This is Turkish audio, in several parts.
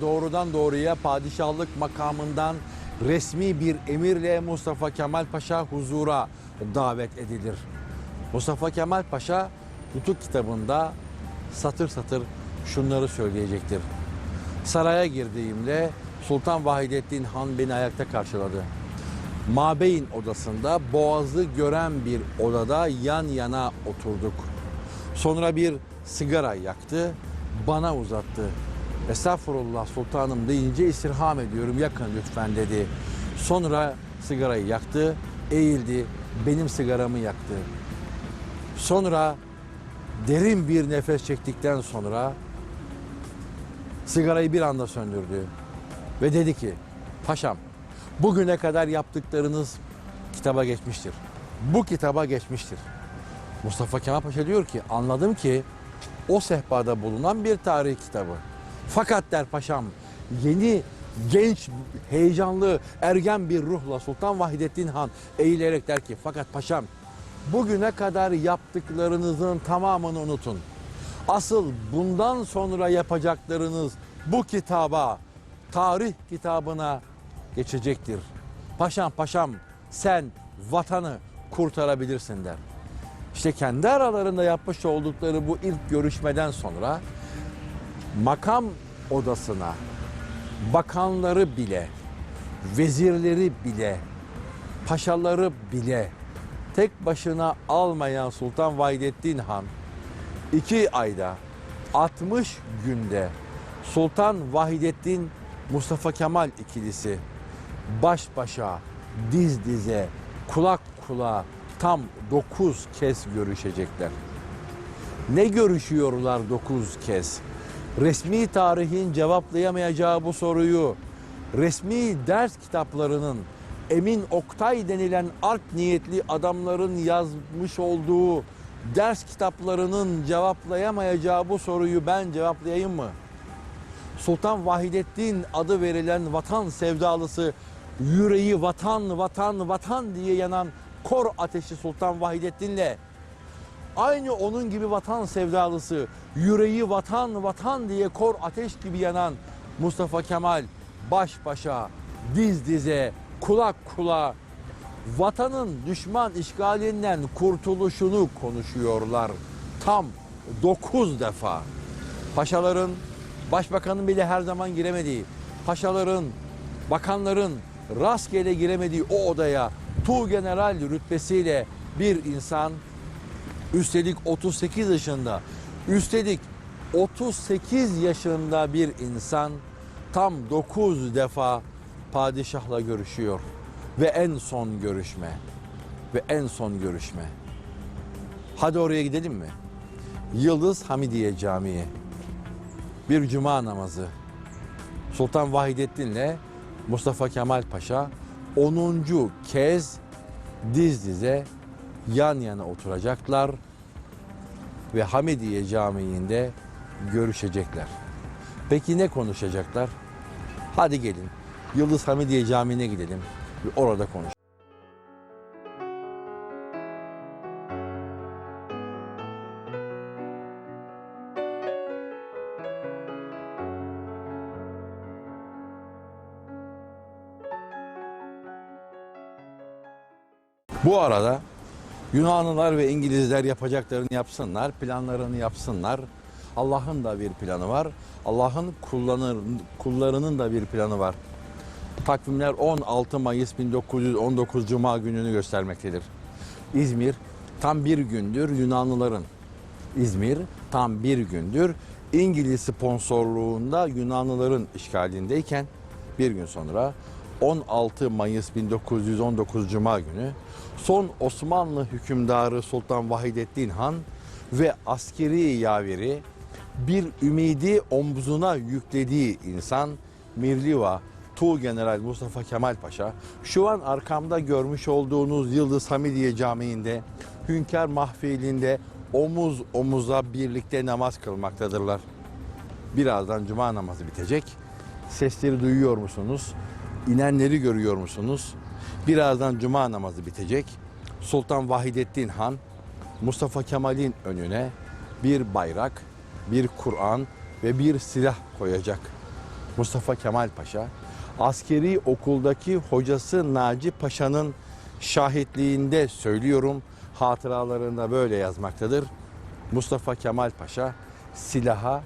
doğrudan doğruya padişahlık makamından resmi bir emirle Mustafa Kemal Paşa huzura davet edilir. Mustafa Kemal Paşa Nutuk kitabında satır satır şunları söyleyecektir. Saraya girdiğimde Sultan Vahidettin Han beni ayakta karşıladı. Mabeyin odasında boğazı gören bir odada yan yana oturduk. Sonra bir sigara yaktı, bana uzattı. Estağfurullah sultanım deyince istirham ediyorum yakın lütfen dedi. Sonra sigarayı yaktı, eğildi, benim sigaramı yaktı. Sonra derin bir nefes çektikten sonra sigarayı bir anda söndürdü. Ve dedi ki, paşam bugüne kadar yaptıklarınız kitaba geçmiştir. Bu kitaba geçmiştir. Mustafa Kemal Paşa diyor ki anladım ki o sehpada bulunan bir tarih kitabı. Fakat der paşam yeni genç heyecanlı ergen bir ruhla Sultan Vahidettin Han eğilerek der ki fakat paşam bugüne kadar yaptıklarınızın tamamını unutun. Asıl bundan sonra yapacaklarınız bu kitaba, tarih kitabına geçecektir. Paşam paşam sen vatanı kurtarabilirsin der. İşte kendi aralarında yapmış oldukları bu ilk görüşmeden sonra makam odasına bakanları bile, vezirleri bile, paşaları bile tek başına almayan Sultan Vahidettin Han iki ayda 60 günde Sultan Vahidettin Mustafa Kemal ikilisi baş başa, diz dize, kulak kulağa tam 9 kez görüşecekler. Ne görüşüyorlar 9 kez? Resmi tarihin cevaplayamayacağı bu soruyu resmi ders kitaplarının Emin Oktay denilen art niyetli adamların yazmış olduğu ders kitaplarının cevaplayamayacağı bu soruyu ben cevaplayayım mı? Sultan Vahidettin adı verilen vatan sevdalısı yüreği vatan vatan vatan diye yanan kor ateşi Sultan Vahidettin'le aynı onun gibi vatan sevdalısı yüreği vatan vatan diye kor ateş gibi yanan Mustafa Kemal baş başa diz dize kulak kulağa vatanın düşman işgalinden kurtuluşunu konuşuyorlar. Tam 9 defa. Paşaların, başbakanın bile her zaman giremediği, paşaların, bakanların rastgele giremediği o odaya Tu General rütbesiyle bir insan üstelik 38 yaşında, üstelik 38 yaşında bir insan tam 9 defa padişahla görüşüyor ve en son görüşme ve en son görüşme. Hadi oraya gidelim mi? Yıldız Hamidiye Camii. Bir cuma namazı. Sultan Vahidettin'le Mustafa Kemal Paşa 10. kez diz dize yan yana oturacaklar ve Hamidiye Camii'nde görüşecekler. Peki ne konuşacaklar? Hadi gelin Yıldız Hamidiye Camii'ne gidelim ve orada konuş. Bu arada Yunanlılar ve İngilizler yapacaklarını yapsınlar, planlarını yapsınlar. Allah'ın da bir planı var. Allah'ın kullarının da bir planı var. Takvimler 16 Mayıs 1919 Cuma gününü göstermektedir. İzmir tam bir gündür Yunanlıların. İzmir tam bir gündür İngiliz sponsorluğunda Yunanlıların işgalindeyken bir gün sonra 16 Mayıs 1919 Cuma günü son Osmanlı hükümdarı Sultan Vahidettin Han ve askeri yaveri bir ümidi omzuna yüklediği insan Mirliva Tuğ General Mustafa Kemal Paşa şu an arkamda görmüş olduğunuz Yıldız Hamidiye Camii'nde Hünkar Mahfili'nde omuz omuza birlikte namaz kılmaktadırlar. Birazdan cuma namazı bitecek. Sesleri duyuyor musunuz? İnenleri görüyor musunuz? Birazdan cuma namazı bitecek. Sultan Vahidettin Han Mustafa Kemal'in önüne bir bayrak, bir Kur'an ve bir silah koyacak. Mustafa Kemal Paşa askeri okuldaki hocası Naci Paşa'nın şahitliğinde söylüyorum hatıralarında böyle yazmaktadır. Mustafa Kemal Paşa silaha,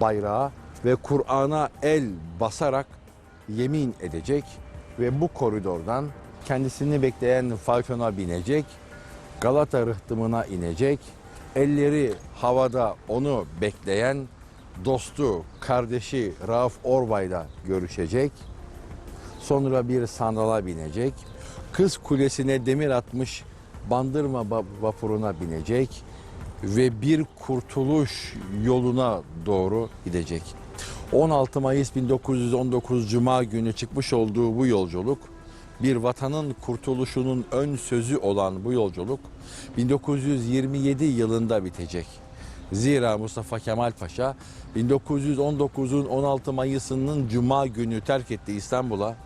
bayrağa ve Kur'an'a el basarak yemin edecek ve bu koridordan kendisini bekleyen faytona binecek, Galata rıhtımına inecek, elleri havada onu bekleyen dostu, kardeşi Rauf Orbay'la görüşecek. Sonra bir sandala binecek. Kız Kulesi'ne demir atmış Bandırma va- vapuruna binecek ve bir kurtuluş yoluna doğru gidecek. 16 Mayıs 1919 Cuma günü çıkmış olduğu bu yolculuk bir vatanın kurtuluşunun ön sözü olan bu yolculuk 1927 yılında bitecek. Zira Mustafa Kemal Paşa 1919'un 16 Mayıs'ının Cuma günü terk etti İstanbul'a.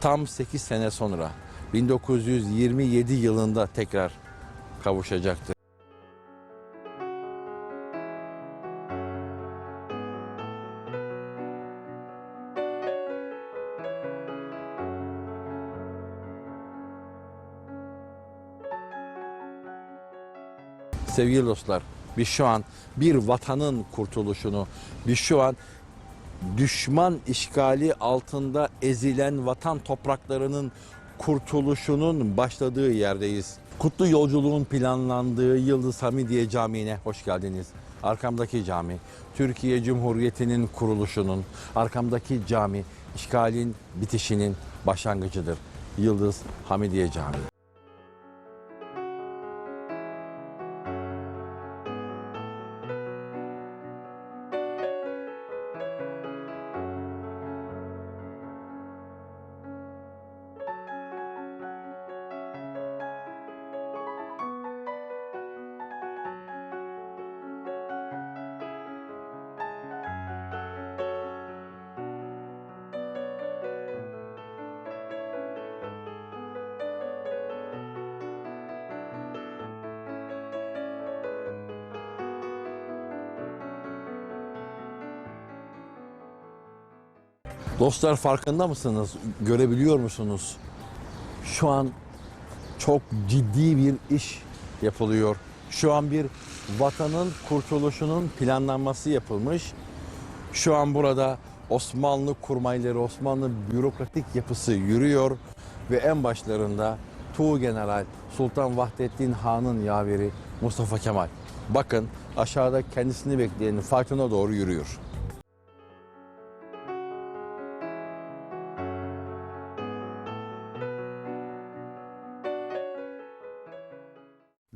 Tam 8 sene sonra 1927 yılında tekrar kavuşacaktı. Sevgili dostlar, biz şu an bir vatanın kurtuluşunu, biz şu an düşman işgali altında ezilen vatan topraklarının kurtuluşunun başladığı yerdeyiz. Kutlu yolculuğun planlandığı Yıldız Hamidiye Camii'ne hoş geldiniz. Arkamdaki cami, Türkiye Cumhuriyeti'nin kuruluşunun, arkamdaki cami, işgalin bitişinin başlangıcıdır. Yıldız Hamidiye Camii. Dostlar farkında mısınız? Görebiliyor musunuz? Şu an çok ciddi bir iş yapılıyor. Şu an bir vatanın kurtuluşunun planlanması yapılmış. Şu an burada Osmanlı kurmayları, Osmanlı bürokratik yapısı yürüyor ve en başlarında Tuğ General Sultan Vahdettin Han'ın yaveri Mustafa Kemal. Bakın aşağıda kendisini bekleyen faytona doğru yürüyor.